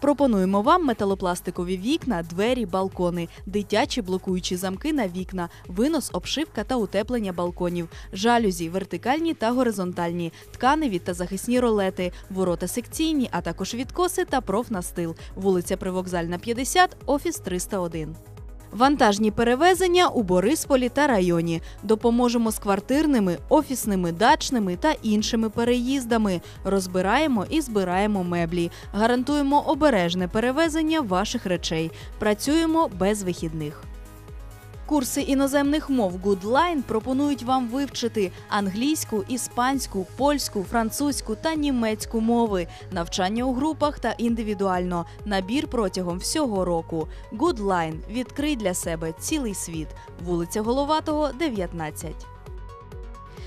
Пропонуємо вам металопластикові вікна, двері, балкони, дитячі блокуючі замки на вікна, винос, обшивка та утеплення балконів, жалюзі, вертикальні та горизонтальні, тканеві та захисні ролети, ворота секційні, а також відкоси та профнастил. Вулиця Привокзальна, 50, офіс 301. Вантажні перевезення у Борисполі та районі. Допоможемо з квартирними, офісними, дачними та іншими переїздами. Розбираємо і збираємо меблі. Гарантуємо обережне перевезення ваших речей. Працюємо без вихідних. Курси іноземних мов Goodline пропонують вам вивчити англійську, іспанську, польську, французьку та німецьку мови, навчання у групах та індивідуально, набір протягом всього року. Goodline – відкрий для себе цілий світ. Вулиця Головатого, 19.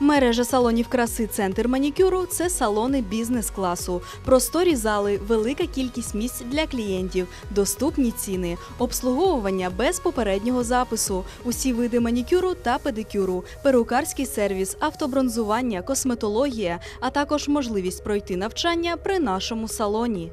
Мережа салонів краси Центр манікюру це салони бізнес-класу, просторі зали, велика кількість місць для клієнтів, доступні ціни, обслуговування без попереднього запису, усі види манікюру та педикюру, перукарський сервіс, автобронзування, косметологія, а також можливість пройти навчання при нашому салоні.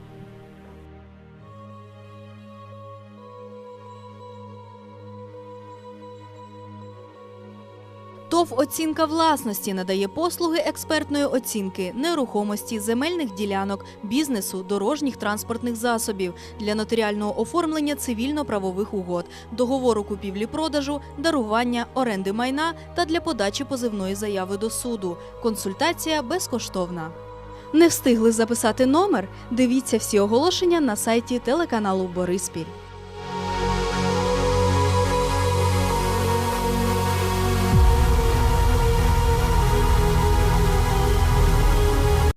ТОВ оцінка власності надає послуги експертної оцінки нерухомості, земельних ділянок, бізнесу, дорожніх транспортних засобів для нотаріального оформлення цивільно-правових угод, договору купівлі-продажу, дарування, оренди майна та для подачі позивної заяви до суду. Консультація безкоштовна. Не встигли записати номер? Дивіться всі оголошення на сайті телеканалу Бориспіль.